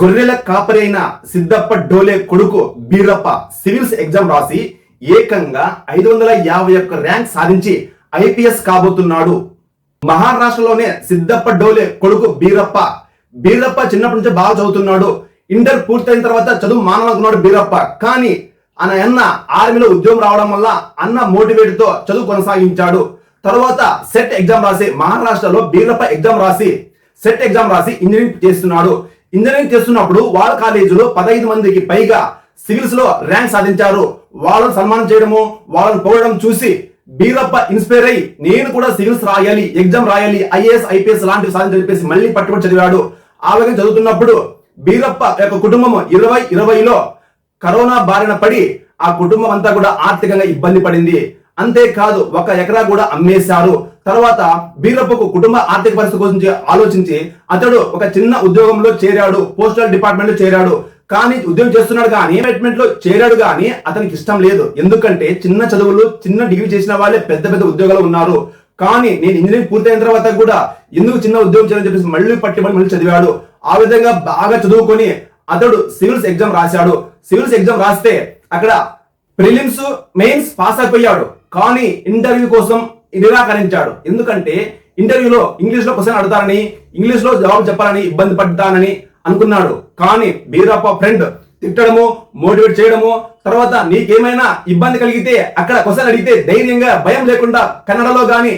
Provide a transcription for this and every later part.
గొర్రెల కాపరి అయిన సిద్దప్ప డోలే కొడుకు బీరప్ప సివిల్స్ ఎగ్జామ్ రాసి ఏకంగా ఐదు వందల యాభై ఒక్క ర్యాంక్ సాధించి ఐపీఎస్ కాబోతున్నాడు. మహారాష్ట్రలోనే సిద్దప్ప డోలే కొడుకు బీరప్ప. బీరప్ప చిన్నప్పటి నుంచి బాగా చదువుతున్నాడు. ఇంటర్ పూర్తయిన తర్వాత చదువు మానవనుకున్నాడు బీరప్ప. కానీ ఆయన అన్న ఆర్మీలో ఉద్యోగం రావడం వల్ల అన్న మోటివేట్తో చదువు కొనసాగించాడు. తర్వాత సెట్ ఎగ్జామ్ రాసి మహారాష్ట్రలో బీరప్ప ఎగ్జామ్ రాసి సెట్ ఎగ్జామ్ రాసి ఇంజనీరింగ్ చేస్తున్నాడు. ఇంజనీరింగ్ చేస్తున్నప్పుడు వాళ్ళ కాలేజీలో పదహైదు మందికి పైగా సివిల్స్లో ర్యాంక్ సాధించారు. వాళ్ళని సన్మానం చేయడము వాళ్ళని పొగడం చూసి బీరప్ప ఇన్స్పైర్ అయ్యి నేను కూడా సివిల్స్ రాయాలి ఎగ్జామ్ రాయాలి ఐఏఎస్ ఐపీఎస్ లాంటివి సాధించి చెప్పేసి మళ్ళీ పట్టుబడి చదివాడు. ఆ విధంగా చదువుతున్నప్పుడు బీరప్ప యొక్క కుటుంబం ఇరవై ఇరవైలో కరోనా బారిన పడి ఆ కుటుంబం అంతా కూడా ఆర్థికంగా ఇబ్బంది పడింది. అంతేకాదు ఒక ఎకరా కూడా అమ్మేశారు. తర్వాత బీరప్పకు కుటుంబ ఆర్థిక పరిస్థితి గురించి ఆలోచించి అతడు ఒక చిన్న ఉద్యోగంలో చేరాడు పోస్టల్ డిపార్ట్మెంట్లో చేరాడు. కానీ ఉద్యోగం చేస్తున్నాడు కానీ డిపార్ట్మెంట్లో చేరాడు కానీ అతనికి ఇష్టం లేదు. ఎందుకంటే చిన్న చదువులు చిన్న డిగ్రీ చేసిన వాళ్ళే పెద్ద పెద్ద ఉద్యోగాలు ఉన్నారు. కానీ నేను ఇంజనీరింగ్ పూర్తయిన తర్వాత కూడా ఎందుకు చిన్న ఉద్యోగం చేయాలని చెప్పేసి మళ్ళీ పట్టుబడి మళ్ళీ చదివాడు. ఆ విధంగా బాగా చదువుకొని అతడు సివిల్స్ ఎగ్జామ్ రాశాడు. సివిల్స్ ఎగ్జామ్ రాస్తే అక్కడ ప్రిలిమ్స్ మెయిన్స్ పాస్ అయిపోయాడు. కానీ ఇంటర్వ్యూ కోసం నిరాకరించాడు. ఎందుకంటే ఇంటర్వ్యూలో ఇంగ్లీష్లో క్వశ్చన్ అడుగుతారని ఇంగ్లీష్లో జవాబు చెప్పాలని ఇబ్బంది పడ్డానని అనుకున్నాడు. కానీ బీరప్ప ఫ్రెండ్ తిట్టడము మోటివేట్ చేయడము తర్వాత నీకేమైనా ఇబ్బంది కలిగితే అక్కడ క్వశ్చన్ అడిగితే ధైర్యంగా భయం లేకుండా కన్నడలో కానీ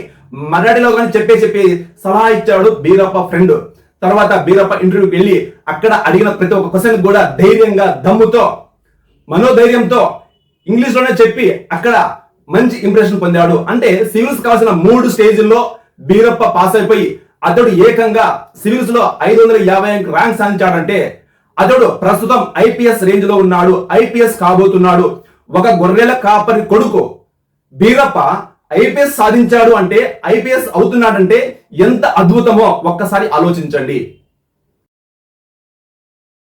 మరాఠీలో కానీ చెప్పే చెప్పి సలహా ఇచ్చాడు బీరప్ప ఫ్రెండ్. తర్వాత బీరప్ప ఇంటర్వ్యూకి వెళ్ళి అక్కడ అడిగిన ప్రతి ఒక్క క్వశ్చన్ కూడా ధైర్యంగా దమ్ముతో మనోధైర్యంతో ఇంగ్లీష్లోనే చెప్పి అక్కడ మంచి ఇంప్రెషన్ పొందాడు. అంటే సివిల్స్ కావాల్సిన మూడు స్టేజ్ల్లో బీరప్ప పాస్ అయిపోయి అతడు ఏకంగా సివిల్స్లో ఐదు వందల యాభై ర్యాంక్ సాధించాడంటే అతడు ప్రస్తుతం ఐపీఎస్ రేంజ్లో ఉన్నాడు ఐపీఎస్ కాబోతున్నాడు. ఒక గొర్రెల కాపరి కొడుకు బీరప్ప ఐపీఎస్ సాధించాడు అంటే ఐపీఎస్ అవుతున్నాడంటే ఎంత అద్భుతమో ఒక్కసారి ఆలోచించండి.